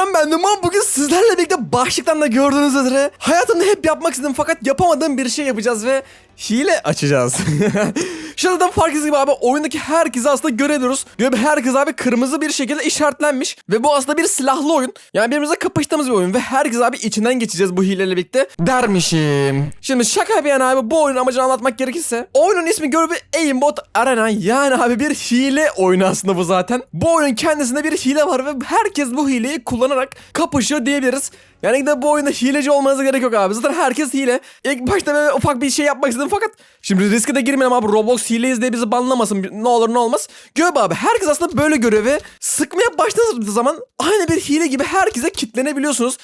Selam ben Numan. Bugün sizlerle birlikte başlıktan da gördüğünüz üzere hayatımda hep yapmak istedim fakat yapamadığım bir şey yapacağız ve hile açacağız. Şurada da fark ettiğiniz gibi abi oyundaki herkesi aslında görebiliyoruz. Göre herkes abi kırmızı bir şekilde işaretlenmiş ve bu aslında bir silahlı oyun. Yani birbirimize kapıştığımız bir oyun ve herkes abi içinden geçeceğiz bu hileyle birlikte dermişim. Şimdi şaka bir yana abi bu oyunun amacını anlatmak gerekirse oyunun ismi göre Aimbot Arena yani abi bir hile oyunu aslında bu zaten. Bu oyunun kendisinde bir hile var ve herkes bu hileyi kullanarak kapışıyor diyebiliriz. Yani de bu oyunda hileci olmanıza gerek yok abi. Zaten herkes hile. İlk başta böyle ufak bir şey yapmak istedim fakat şimdi riske de girmeyelim abi. Roblox hileyiz diye bizi banlamasın. Ne olur ne olmaz. Gör abi herkes aslında böyle ve sıkmaya başladığı zaman aynı bir hile gibi herkese kitlenebiliyorsunuz.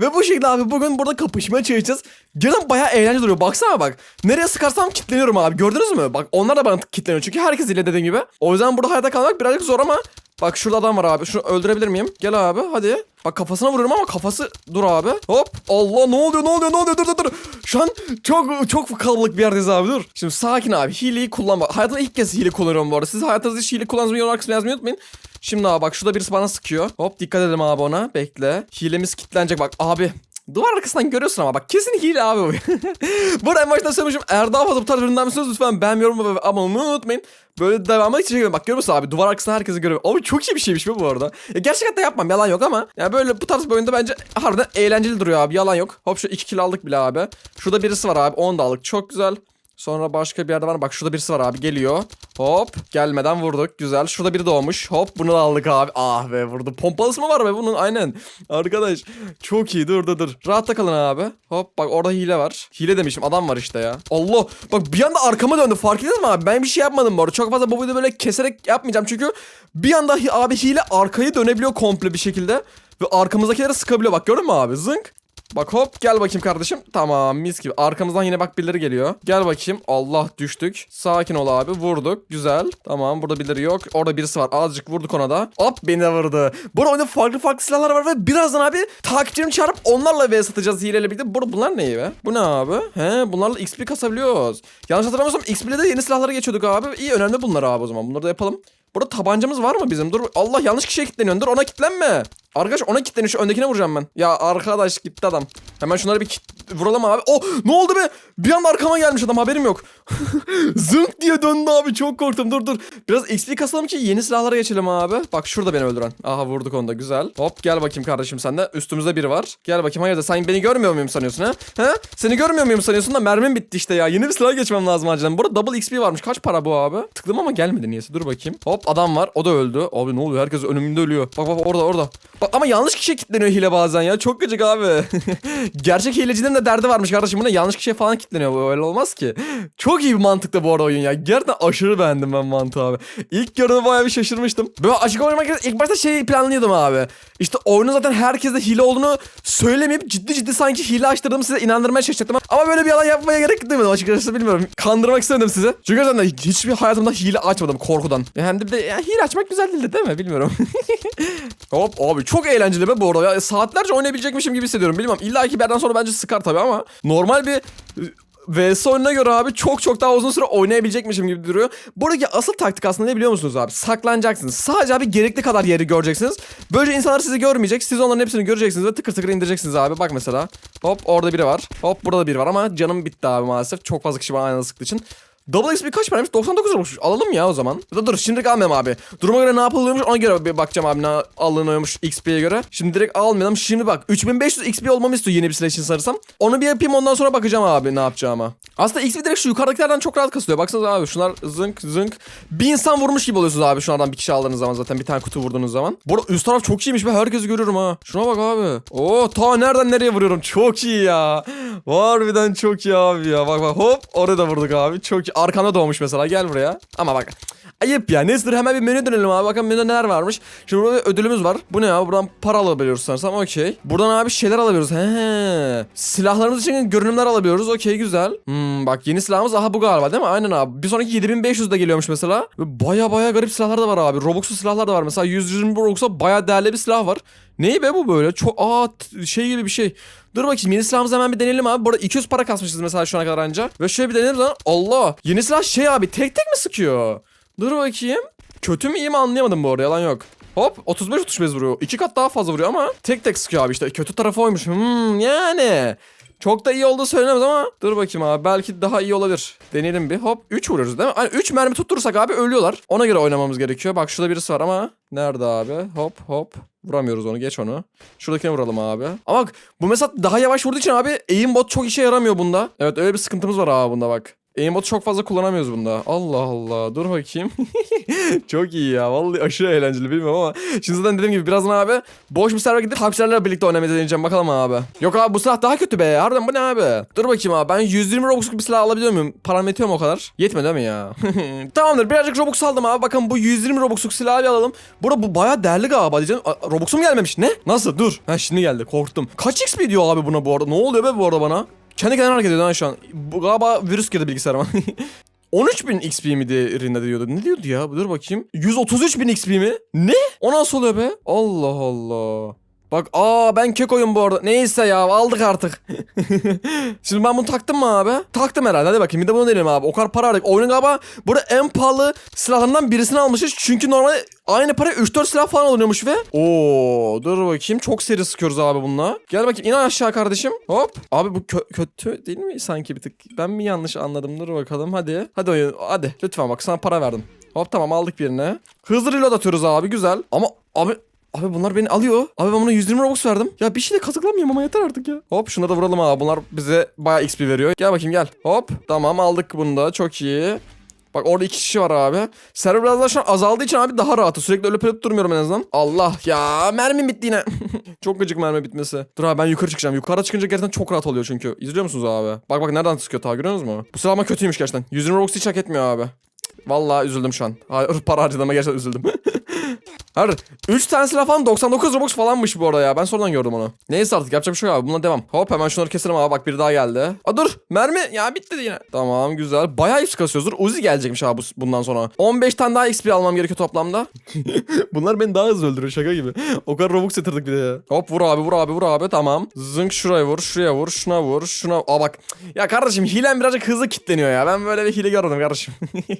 Ve bu şekilde abi bugün burada kapışmaya çalışacağız. Gerçekten bayağı eğlenceli duruyor. Baksana bak. Nereye sıkarsam kitleniyorum abi. Gördünüz mü? Bak onlar da bana kitleniyor. Çünkü herkes ile dediğim gibi. O yüzden burada hayatta kalmak birazcık zor ama Bak şurada adam var abi. Şunu öldürebilir miyim? Gel abi hadi. Bak kafasına vuruyorum ama kafası dur abi. Hop. Allah ne oluyor ne oluyor ne oluyor dur dur dur. Şu an çok çok kalabalık bir yerdeyiz abi dur. Şimdi sakin abi. Hileyi kullanma. Hayatımda ilk kez hile kullanıyorum bu arada. Siz hayatınızda hiç hile kullandığınızı yorumlar kısmına yazmayı unutmayın. Şimdi abi bak şurada birisi bana sıkıyor. Hop dikkat edelim abi ona. Bekle. Hilemiz kilitlenecek bak abi. Duvar arkasından görüyorsun ama bak kesin hile abi bu. bu arada en başta söylemişim. Eğer daha fazla bu tarz üründen misiniz lütfen beğenmiyorum ve ama unutmayın. Böyle devamlı için çekiyorum. Bak görüyor musun abi duvar arkasında herkesi görüyor. Abi çok iyi bir şeymiş bu arada. Ya gerçekten yapmam yalan yok ama. Ya böyle bu tarz bir oyunda bence harbiden eğlenceli duruyor abi yalan yok. Hop şu 2 kill aldık bile abi. Şurada birisi var abi 10 da aldık çok güzel. Sonra başka bir yerde var. Bak şurada birisi var abi geliyor. Hop gelmeden vurduk. Güzel. Şurada biri doğmuş. Hop bunu da aldık abi. Ah be vurdu. Pompalısı mı var be bunun? Aynen. Arkadaş çok iyi dur dur dur. Rahatta kalın abi. Hop bak orada hile var. Hile demişim adam var işte ya. Allah bak bir anda arkama döndü fark edin mi abi? Ben bir şey yapmadım bu arada. Çok fazla bu videoda böyle keserek yapmayacağım. Çünkü bir anda abi hile arkayı dönebiliyor komple bir şekilde. Ve arkamızdakileri sıkabiliyor. Bak gördün mü abi? Zınk. Bak hop gel bakayım kardeşim. Tamam mis gibi. Arkamızdan yine bak birileri geliyor. Gel bakayım. Allah düştük. Sakin ol abi. Vurduk. Güzel. Tamam burada birileri yok. Orada birisi var. Azıcık vurduk ona da. Hop beni de vurdu. Bu oyunda farklı farklı silahlar var ve birazdan abi takipçilerimi çağırıp onlarla vs atacağız hileyle birlikte. Bu bunlar ne be? Bu ne abi? He bunlarla XP kasabiliyoruz. Yanlış hatırlamıyorsam XP'de de yeni silahlara geçiyorduk abi. İyi önemli bunlar abi o zaman. Bunları da yapalım. Burada tabancamız var mı bizim? Dur Allah yanlış kişiye kilitleniyorsun. Dur ona kilitlenme. Arkadaş ona kilitleniyor. Şu öndekine vuracağım ben. Ya arkadaş gitti adam. Hemen şunları bir vuralım abi. Oh ne oldu be? Bir anda arkama gelmiş adam haberim yok. Zınk diye döndü abi. Çok korktum. Dur dur. Biraz XP kasalım ki yeni silahlara geçelim abi. Bak şurada beni öldüren. Aha vurduk onu da güzel. Hop gel bakayım kardeşim sen de. Üstümüzde biri var. Gel bakayım hayırdır sen beni görmüyor muyum sanıyorsun ha? Ha? Seni görmüyor muyum sanıyorsun da mermim bitti işte ya. Yeni bir silah geçmem lazım acilen. Burada double XP varmış. Kaç para bu abi? Tıkladım ama gelmedi niyeyse. Dur bakayım. Hop adam var. O da öldü. Abi ne oluyor? Herkes önümde ölüyor. Bak bak orada orada. Bak ama yanlış kişiye kilitleniyor hile bazen ya. Çok gıcık abi. Gerçek hilecilerin de derdi varmış kardeşim. Buna yanlış kişiye falan kilitleniyor. Bu Öyle olmaz ki. Çok iyi bir mantıkta bu arada oyun ya. Gerçekten aşırı beğendim ben mantığı abi. İlk gördüğümde bayağı bir şaşırmıştım. Böyle açık oynamak ilk başta şey planlıyordum abi. İşte oyunun zaten herkeste hile olduğunu söylemeyip ciddi ciddi sanki hile açtırdığımı size inandırmaya çalışacaktım. Ama böyle bir yalan yapmaya gerek duymadım açıkçası bilmiyorum. Kandırmak istemedim size. Çünkü zaten hiçbir hayatımda hile açmadım korkudan. Hem de, de ya, hile açmak güzel değildi değil mi bilmiyorum. Hop abi çok eğlenceli be bu arada. Ya, saatlerce oynayabilecekmişim gibi hissediyorum. Bilmem illa ki bir sonra bence sıkar tabii ama normal bir VS oyununa göre abi çok çok daha uzun süre oynayabilecekmişim gibi duruyor. Buradaki asıl taktik aslında ne biliyor musunuz abi? Saklanacaksınız. Sadece abi gerekli kadar yeri göreceksiniz. Böylece insanlar sizi görmeyecek. Siz onların hepsini göreceksiniz ve tıkır tıkır indireceksiniz abi. Bak mesela. Hop orada biri var. Hop burada da biri var ama canım bitti abi maalesef. Çok fazla kişi bana aynı anda sıktığı için. Double XP kaç paraymış? 99 olmuş. Alalım ya o zaman. Dur dur şimdilik almayalım abi. Duruma göre ne yapılıyormuş ona göre bir bakacağım abi ne alınıyormuş XP'ye göre. Şimdi direkt almayalım. Şimdi bak 3500 XP olmamı istiyor yeni bir silah için sanırsam. Onu bir yapayım ondan sonra bakacağım abi ne yapacağıma. Aslında XP direkt şu yukarıdakilerden çok rahat kasılıyor. Baksanıza abi şunlar zınk zınk. Bir insan vurmuş gibi oluyorsunuz abi şunlardan bir kişi aldığınız zaman zaten bir tane kutu vurduğunuz zaman. Bu arada üst taraf çok iyiymiş be herkesi görüyorum ha. Şuna bak abi. Oo ta nereden nereye vuruyorum çok iyi ya. Harbiden çok iyi abi ya. Bak bak hop oraya da vurduk abi. Çok iyi. Arkanda doğmuş mesela gel buraya. Ama bak Ayıp ya. Neyse hemen bir menü dönelim abi. Bakın menüde neler varmış. Şimdi burada bir ödülümüz var. Bu ne ya? Buradan para alabiliyoruz sanırsam. Okey. Buradan abi şeyler alabiliyoruz. He. Silahlarımız için görünümler alabiliyoruz. Okey güzel. Hmm, bak yeni silahımız aha bu galiba değil mi? Aynen abi. Bir sonraki 7500 de geliyormuş mesela. Baya baya garip silahlar da var abi. Robux'lu silahlar da var. Mesela 120 Robux'a baya değerli bir silah var. Neyi be bu böyle? Çok aa şey gibi bir şey. Dur bakayım yeni silahımızı hemen bir deneyelim abi. Burada 200 para kasmışız mesela şu ana kadar anca. Ve şöyle bir deneyelim zaman Allah. Yeni silah şey abi tek tek mi sıkıyor? Dur bakayım. Kötü mü iyi mi anlayamadım bu arada yalan yok. Hop 35 35 vuruyor. İki kat daha fazla vuruyor ama tek tek sıkıyor abi işte. Kötü tarafı oymuş. Hmm, yani. Çok da iyi olduğu söylenemez ama dur bakayım abi belki daha iyi olabilir. Deneyelim bir. Hop 3 vuruyoruz değil mi? Hani 3 mermi tutturursak abi ölüyorlar. Ona göre oynamamız gerekiyor. Bak şurada birisi var ama nerede abi? Hop hop. Vuramıyoruz onu geç onu. Şuradakine vuralım abi. Ama bak bu mesela daha yavaş vurduğu için abi aimbot çok işe yaramıyor bunda. Evet öyle bir sıkıntımız var abi bunda bak. Aimbot'u çok fazla kullanamıyoruz bunda. Allah Allah. Dur bakayım. çok iyi ya. Vallahi aşırı eğlenceli bilmiyorum ama. Şimdi zaten dediğim gibi birazdan abi boş bir server gidip hapşilerle birlikte oynamayı deneyeceğim. Bakalım abi. Yok abi bu silah daha kötü be. Harbiden bu ne abi? Dur bakayım abi. Ben 120 Robux'luk bir silah alabiliyor muyum? Param yetiyor mu o kadar? Yetmedi değil mi ya? Tamamdır. Birazcık Robux aldım abi. Bakın bu 120 Robux'luk silahı bir alalım. Burada bu bayağı değerli galiba diyeceğim. Aa, Robux'um gelmemiş. Ne? Nasıl? Dur. Ha şimdi geldi. Korktum. Kaç XP diyor abi buna bu arada? Ne oluyor be bu arada bana? Kendi kendine hareket ediyor lan şu an. Bu galiba virüs girdi bilgisayarıma. 13.000 XP mi değerinde diyordu. Ne diyordu ya? Dur bakayım. 133.000 XP mi? Ne? O nasıl oluyor be? Allah Allah. Bak aa ben kekoyum bu arada. Neyse ya aldık artık. Şimdi ben bunu taktım mı abi? Taktım herhalde. Hadi bakayım bir de bunu deneyelim abi. O kadar para verdik. Oyunun galiba burada en pahalı silahlarından birisini almışız. Çünkü normalde aynı paraya 3-4 silah falan alınıyormuş ve. Oo dur bakayım. Çok seri sıkıyoruz abi bununla. Gel bakayım in aşağı kardeşim. Hop. Abi bu kö- kötü değil mi sanki bir tık? Ben mi yanlış anladım? Dur bakalım hadi. Hadi oyun. Hadi lütfen bak sana para verdim. Hop tamam aldık birini. Hızlı reload atıyoruz abi güzel. Ama abi Abi bunlar beni alıyor. Abi ben buna 120 Robux verdim. Ya bir şey de kazıklanmayayım ama yeter artık ya. Hop şuna da vuralım abi. Bunlar bize bayağı XP veriyor. Gel bakayım gel. Hop tamam aldık bunu da. Çok iyi. Bak orada iki kişi var abi. Server biraz daha şu an azaldığı için abi daha rahatı. Sürekli ölüp ölüp durmuyorum en azından. Allah ya mermi bitti yine. çok gıcık mermi bitmesi. Dur abi ben yukarı çıkacağım. Yukarı çıkınca gerçekten çok rahat oluyor çünkü. İzliyor musunuz abi? Bak bak nereden sıkıyor ta görüyor musunuz? Bu silah ama kötüymüş gerçekten. 120 Robux hiç hak etmiyor abi. Cık, Vallahi üzüldüm şu an. Hayır, para harcadığıma gerçekten üzüldüm. Hayır. 3 tane silah falan 99 Robux falanmış bu arada ya. Ben sonradan gördüm onu. Neyse artık yapacak bir şey yok abi. Buna devam. Hop hemen şunları keselim abi. Bak biri daha geldi. Aa dur. Mermi. Ya bitti yine. Tamam güzel. Bayağı XP kasıyoruz. Dur Uzi gelecekmiş abi bu- bundan sonra. 15 tane daha XP almam gerekiyor toplamda. Bunlar beni daha hızlı öldürüyor şaka gibi. O kadar Robux yatırdık bir de ya. Hop vur abi vur abi vur abi tamam. Zınk şuraya vur şuraya vur şuna vur şuna. Aa bak. Ya kardeşim hilen birazcık hızlı kitleniyor ya. Ben böyle bir hile görmedim kardeşim.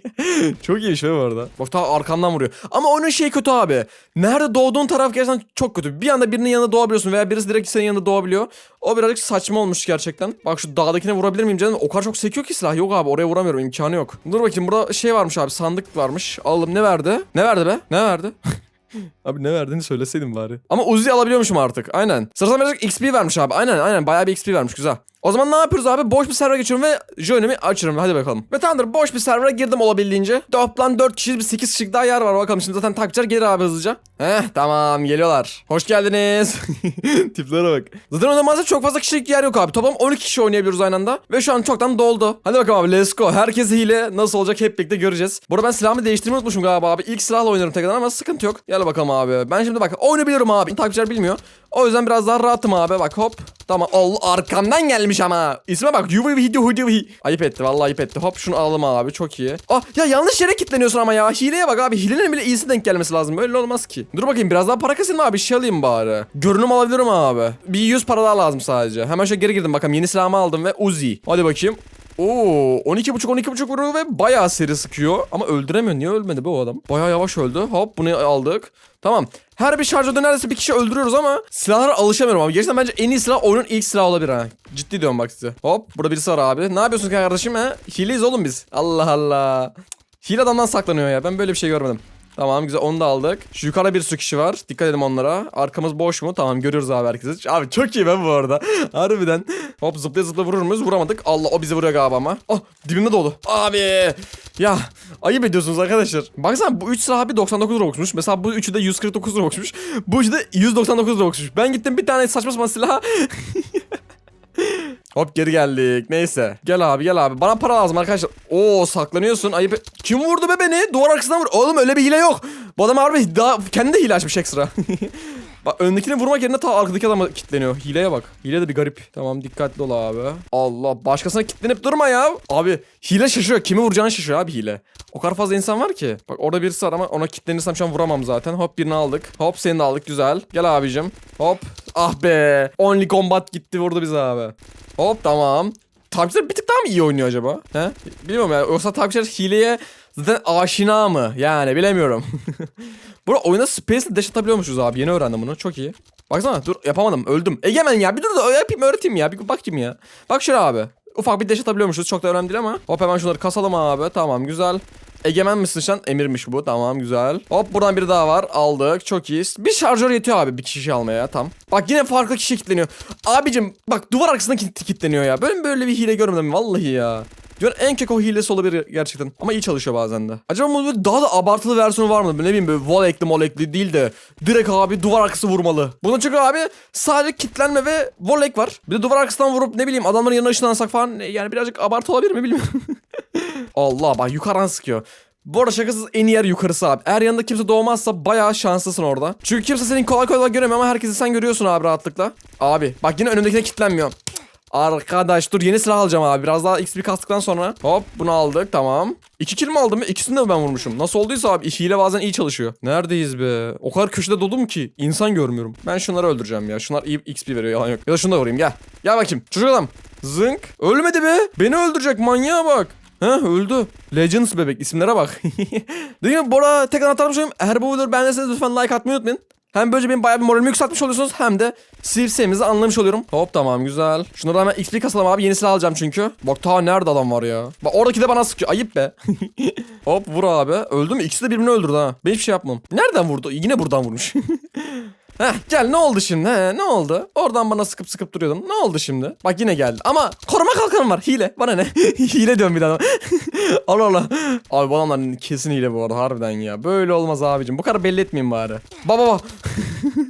Çok iyi şey bu arada. Bak ta arkamdan vuruyor. Ama onun şey kötü abi. Nerede doğduğun taraf gerçekten çok kötü. Bir anda birinin yanında doğabiliyorsun veya birisi direkt senin yanında doğabiliyor. O birazcık saçma olmuş gerçekten. Bak şu dağdakine vurabilir miyim canım? O kadar çok sekiyor ki silah. Yok abi oraya vuramıyorum. imkanı yok. Dur bakayım burada şey varmış abi. Sandık varmış. Alalım. Ne verdi? Ne verdi be? Ne verdi? Abi ne verdiğini söyleseydin bari. Ama Uzi alabiliyormuşum artık. Aynen. Sırasına birazcık XP vermiş abi. Aynen aynen. Bayağı bir XP vermiş. Güzel. O zaman ne yapıyoruz abi? Boş bir server geçiyorum ve join'imi açıyorum. Hadi bakalım. Ve tamamdır boş bir server'a girdim olabildiğince. Toplam 4 kişiyiz bir 8 kişilik daha yer var. Bakalım şimdi zaten takipçiler gelir abi hızlıca. Heh tamam geliyorlar. Hoş geldiniz. Tiplere bak. Zaten oyunda maalesef çok fazla kişilik yer yok abi. Toplam 12 kişi oynayabiliyoruz aynı anda. Ve şu an çoktan doldu. Hadi bakalım abi let's go. Herkes hile nasıl olacak hep birlikte göreceğiz. Bu arada ben silahımı değiştirmeyi unutmuşum galiba abi. İlk silahla oynarım tekrardan ama sıkıntı yok. Gel bakalım abi. Ben şimdi bak oyunu biliyorum abi. Takipçiler bilmiyor. O yüzden biraz daha rahatım abi. Bak hop. Tamam. Allah arkamdan gelmiş ama. İsme bak. Ayıp etti. Vallahi ayıp etti. Hop şunu alalım abi. Çok iyi. Ah ya yanlış yere kilitleniyorsun ama ya. Hileye bak abi. Hilenin bile iyisi denk gelmesi lazım. Böyle olmaz ki. Dur bakayım biraz daha para kasayım abi? Şey alayım bari. Görünüm alabilirim abi. Bir 100 para daha lazım sadece. Hemen şöyle geri girdim bakalım. Yeni silahımı aldım ve Uzi. Hadi bakayım. Oo 12.5 12.5 vuruyor ve bayağı seri sıkıyor ama öldüremiyor. Niye ölmedi be o adam? Bayağı yavaş öldü. Hop bunu aldık. Tamam. Her bir şarjörde neredeyse bir kişi öldürüyoruz ama silahlara alışamıyorum abi. Gerçekten bence en iyi silah oyunun ilk silahı olabilir ha. Ciddi diyorum bak size. Hop burada birisi var abi. Ne yapıyorsunuz kardeşim ha? Hileyiz oğlum biz. Allah Allah. Hile adamdan saklanıyor ya. Ben böyle bir şey görmedim. Tamam güzel onu da aldık. Şu yukarıda bir sürü kişi var. Dikkat edin onlara. Arkamız boş mu? Tamam görüyoruz abi herkesi. Abi çok iyi ben bu arada. Harbiden. Hop zıplaya zıplaya vurur muyuz? Vuramadık. Allah o bizi vuruyor galiba ama. Oh dibimde dolu. Abi. Ya ayıp ediyorsunuz arkadaşlar. Baksana bu 3 silah abi 99 Robux'muş. Mesela bu üçü de 149 Robux'muş. Bu üçü de 199 Robux'muş. Ben gittim bir tane saçma sapan silah. Hop geri geldik. Neyse. Gel abi gel abi. Bana para lazım arkadaşlar. Oo saklanıyorsun. Ayıp. Kim vurdu be beni? Duvar arkasından vur. Oğlum öyle bir hile yok. Bu adam harbi daha kendi hile açmış ekstra. Bak öndekini vurmak yerine ta arkadaki adama kitleniyor. Hileye bak. Hile de bir garip. Tamam dikkatli ol abi. Allah başkasına kitlenip durma ya. Abi hile şaşırıyor. Kimi vuracağını şaşırıyor abi hile. O kadar fazla insan var ki. Bak orada birisi var ama ona kitlenirsem şu an vuramam zaten. Hop birini aldık. Hop seni de aldık güzel. Gel abicim. Hop. Ah be. Only combat gitti vurdu bizi abi. Hop tamam. Takipçiler bir tık daha mı iyi oynuyor acaba? He? Bilmiyorum ya. Yoksa takipçiler hileye Zaten aşina mı? Yani bilemiyorum. Burada oyunda space dash atabiliyormuşuz abi. Yeni öğrendim bunu. Çok iyi. Baksana dur yapamadım. Öldüm. Egemen ya bir dur da yapayım öğreteyim ya. Bir bakayım ya. Bak şuraya abi. Ufak bir dash atabiliyormuşuz. Çok da önemli değil ama. Hop hemen şunları kasalım abi. Tamam güzel. Egemen misin sen? Emirmiş bu. Tamam güzel. Hop buradan biri daha var. Aldık. Çok iyi. Bir şarjör yetiyor abi bir kişi almaya. Tam. Bak yine farklı kişi kilitleniyor. Abicim bak duvar arkasında kilit- kilitleniyor ya. Böyle böyle bir hile görmedim vallahi ya. Diyor en keko hilesi olabilir gerçekten. Ama iyi çalışıyor bazen de. Acaba bunun böyle daha da abartılı versiyonu var mı? Ne bileyim böyle wall ekli molekli değil de direkt abi duvar arkası vurmalı. Bunun çünkü abi sadece kitlenme ve wall ek var. Bir de duvar arkasından vurup ne bileyim adamların yanına ışınlansak falan yani birazcık abartı olabilir mi bilmiyorum. Allah bak yukarıdan sıkıyor. Bu arada şakasız en iyi yer yukarısı abi. Eğer yanında kimse doğmazsa bayağı şanslısın orada. Çünkü kimse senin kolay kolay göremiyor ama herkesi sen görüyorsun abi rahatlıkla. Abi bak yine önümdekine kilitlenmiyor. Arkadaş dur yeni silah alacağım abi. Biraz daha XP kastıktan sonra. Hop bunu aldık tamam. İki kill mi aldım? İkisini de ben vurmuşum. Nasıl olduysa abi hile bazen iyi çalışıyor. Neredeyiz be? O kadar köşede dolum ki insan görmüyorum. Ben şunları öldüreceğim ya. Şunlar iyi XP veriyor yalan yok. Ya da şunu da vurayım gel. Gel bakayım. Çocuk adam. Zınk. Ölmedi be. Beni öldürecek manyağa bak. Ha öldü. Legends bebek isimlere bak. Değil mi Bora tek anahtarım söyleyeyim. Eğer bu videoları beğendiyseniz lütfen like atmayı unutmayın. Hem böylece benim bayağı bir moralimi yükseltmiş oluyorsunuz hem de sevsemizi anlamış oluyorum. Hop tamam güzel. Şunları hemen XP kasalım abi yeni silah alacağım çünkü. Bak ta nerede adam var ya. Bak oradaki de bana sıkıyor ayıp be. Hop vur abi. Öldü mü? İkisi de birbirini öldürdü ha. Ben hiçbir şey yapmam. Nereden vurdu? Yine buradan vurmuş. Heh gel ne oldu şimdi? He, ne oldu? Oradan bana sıkıp sıkıp duruyordun. Ne oldu şimdi? Bak yine geldi. Ama koruma kalkanım var. Hile. Bana ne? hile diyorum bir daha. Allah Allah. Abi bu adamlar kesin hile bu arada harbiden ya. Böyle olmaz abicim. Bu kadar belli etmeyin bari. Baba baba.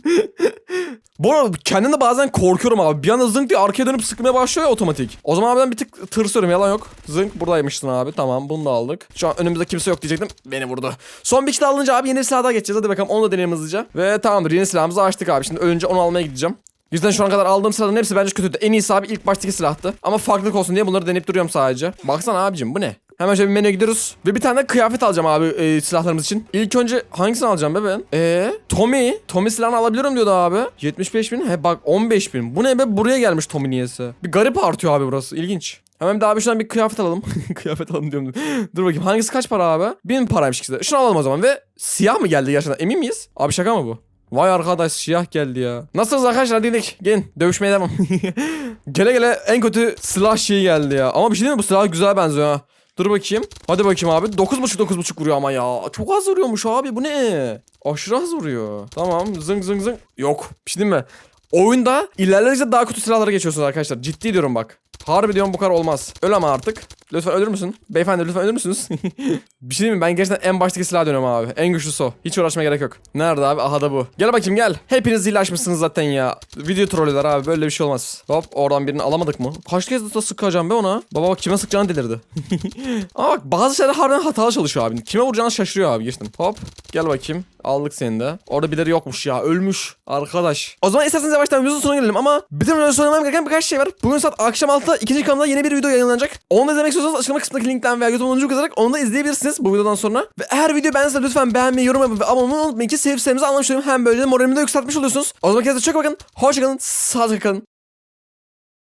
Bu arada kendim de bazen korkuyorum abi. Bir anda zınk diye arkaya dönüp sıkmaya başlıyor ya otomatik. O zaman abi ben bir tık tırsıyorum yalan yok. Zınk buradaymıştın abi. Tamam bunu da aldık. Şu an önümüzde kimse yok diyecektim. Beni vurdu. Son bir kill alınca abi yeni bir silah daha geçeceğiz. Hadi bakalım onu da deneyelim hızlıca. Ve tamamdır yeni silahımızı açtık abi. Şimdi önce onu almaya gideceğim. Yüzden şu ana kadar aldığım silahların hepsi bence kötüydü. En iyisi abi ilk baştaki silahtı. Ama farklılık olsun diye bunları deneyip duruyorum sadece. Baksana abicim bu ne? Hemen şöyle bir menüye gidiyoruz. Ve bir tane de kıyafet alacağım abi e, silahlarımız için. İlk önce hangisini alacağım be ben? Eee? Tommy. Tommy silahını alabiliyorum diyordu abi. 75 bin. He bak 15 bin. Bu ne be? Buraya gelmiş Tommy niyeyse. Bir garip artıyor abi burası. İlginç. Hemen bir de abi şuradan bir kıyafet alalım. kıyafet alalım diyorum. Dur bakayım hangisi kaç para abi? 1000 paraymış ikisi de. Şunu alalım o zaman ve siyah mı geldi gerçekten emin miyiz? Abi şaka mı bu? Vay arkadaş siyah geldi ya. Nasılsınız arkadaşlar dedik. Gelin dövüşmeye devam. gele gele en kötü silah şeyi geldi ya. Ama bir şey değil mi bu silah güzel benziyor ha. Dur bakayım. Hadi bakayım abi. 9.5 9.5 vuruyor ama ya. Çok az vuruyormuş abi. Bu ne? Aşırı az vuruyor. Tamam. Zıng zıng zıng. Yok. Bir şey mi? Oyunda ilerledikçe daha kötü silahlara geçiyorsunuz arkadaşlar. Ciddi diyorum bak. Harbi diyorum bu kadar olmaz. Öl ama artık. Lütfen ölür müsün? Beyefendi lütfen ölür müsünüz? bir şey mi? Ben gerçekten en baştaki silah dönüyorum abi. En güçlüsü o. Hiç uğraşmaya gerek yok. Nerede abi? Aha da bu. Gel bakayım gel. Hepiniz zilaşmışsınız zaten ya. Video trollüler abi. Böyle bir şey olmaz. Hop oradan birini alamadık mı? Kaç kez de sıkacağım be ona? Baba bak kime sıkacağını delirdi. Ama bak bazı şeyler harbiden hatalı çalışıyor abi. Kime vuracağını şaşırıyor abi gerçekten. Hop. Gel bakayım. Aldık seni de. Orada birileri yokmuş ya. Ölmüş. Arkadaş. O zaman isterseniz yavaştan videonun sonuna gelelim ama bitirmeden söylemem gereken birkaç şey var. Bugün saat akşam 6'da ikinci kanalda yeni bir video yayınlanacak. Onu da izlemek istiyorsanız açıklama kısmındaki linkten veya YouTube'un ucu yazarak onu da izleyebilirsiniz bu videodan sonra. Ve eğer video beğenirse lütfen beğenmeyi, yorum yapmayı ve abone olmayı unutmayın ki sevip sevimizi anlamış olayım. Hem böyle de moralimi de yükseltmiş oluyorsunuz. O zaman kendinize çok bakın. Hoşçakalın. Sağlıcakla kalın.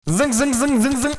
Zınk zınk zınk zınk zınk.